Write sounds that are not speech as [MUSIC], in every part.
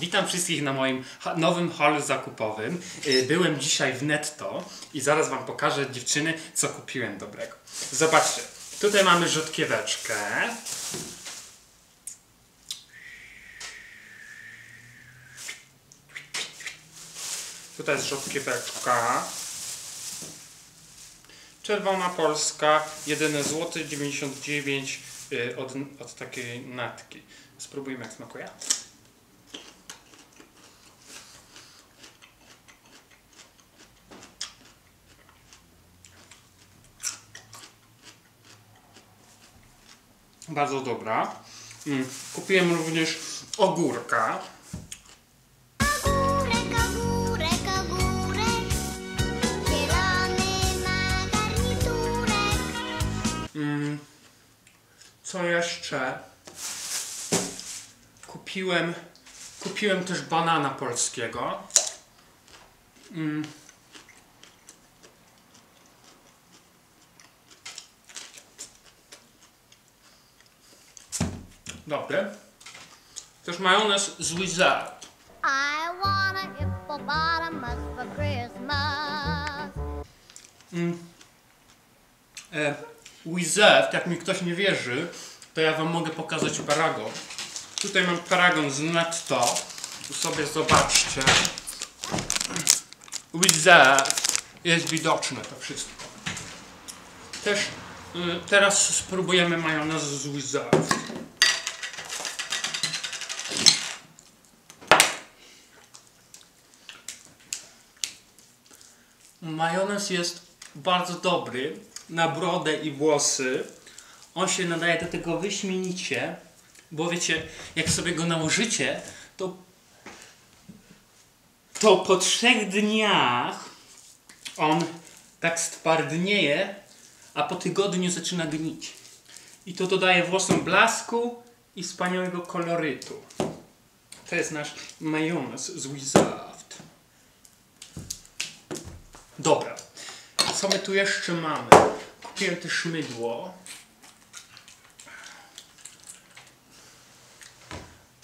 Witam wszystkich na moim nowym holu zakupowym. Y, Byłem dzisiaj w Netto i zaraz Wam pokażę dziewczyny, co kupiłem dobrego. Zobaczcie, tutaj mamy rzodkieweczkę. Tutaj jest rzodkieweczka. Czerwona Polska, 1 zł 99 y, od, od takiej natki. Spróbujmy jak smakuje. Bardzo dobra. Mm, Kupiłem również ogórka. Mm, Co jeszcze? Kupiłem, kupiłem też banana polskiego. Mm. Dobry. Też majonez z Wizard. I want a hippopotamus for Christmas. E, Wizard, jak mi ktoś nie wierzy, to ja wam mogę pokazać paragon. Tutaj mam paragon z netto. Tu sobie zobaczcie. Wizard. Jest widoczne to wszystko. Też y, teraz spróbujemy majonez z Wizard. Majonez jest bardzo dobry na brodę i włosy. On się nadaje do tego wyśmienicie, bo wiecie, jak sobie go nałożycie, to, to po trzech dniach on tak stwardnieje, a po tygodniu zaczyna gnić. I to dodaje włosom blasku i wspaniałego kolorytu. To jest nasz majonez z Wizard. Dobra. Co my tu jeszcze mamy? Kupiłem też mydło.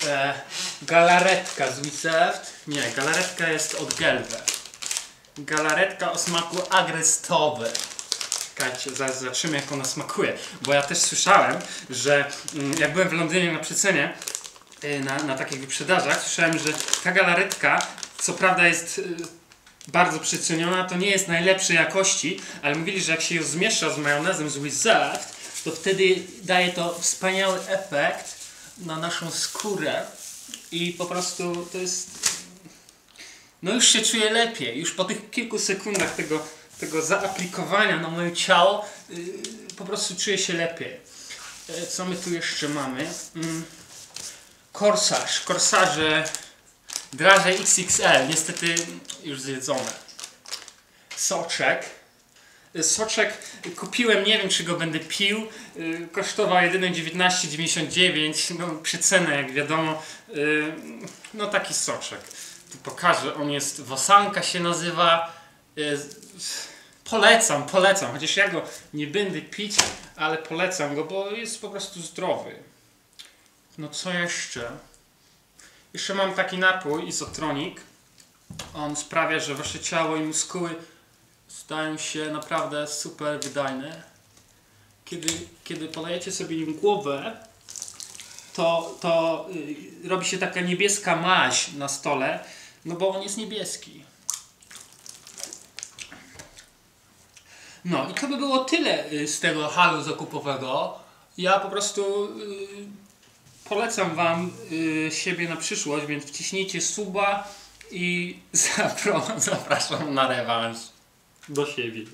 E, galaretka z Wizard. Nie, galaretka jest od Gelwe. Galaretka o smaku agrestowy. Czekajcie, zaraz zobaczymy jak ona smakuje. Bo ja też słyszałem, że mm, jak byłem w Londynie na przecenie, y, na, na takich wyprzedażach, słyszałem, że ta galaretka, co prawda jest y, bardzo przeceniona, to nie jest najlepszej jakości, ale mówili, że jak się ją zmiesza z majonezem z Wizard, to wtedy daje to wspaniały efekt na naszą skórę i po prostu to jest... No już się czuję lepiej, już po tych kilku sekundach tego, tego zaaplikowania na moje ciało yy, po prostu czuję się lepiej. E, Co my tu jeszcze mamy? Mm. Korsarz, korsarze Draże XXL, niestety już zjedzone. Soczek. Soczek kupiłem, nie wiem czy go będę pił. Yy, Kosztował jedynie 19,99. No, przecenę jak wiadomo. Yy, No taki soczek. Tu pokażę, on jest Wosanka się nazywa. Yy, Polecam, polecam. Chociaż ja go nie będę pić, ale polecam go, bo jest po prostu zdrowy. No co jeszcze? Jeszcze mam taki napój Isotronic. On sprawia, że wasze ciało i muskuły stają się naprawdę super wydajne. Kiedy, kiedy podajecie sobie nim głowę, to, to y, robi się taka niebieska maź na stole, no bo on jest niebieski. No i to by było tyle y, z tego halu zakupowego. Ja po prostu y, polecam Wam y, siebie na przyszłość, więc wciśnijcie suba i [LAUGHS] zapro, zapraszam na rewanż do siebie.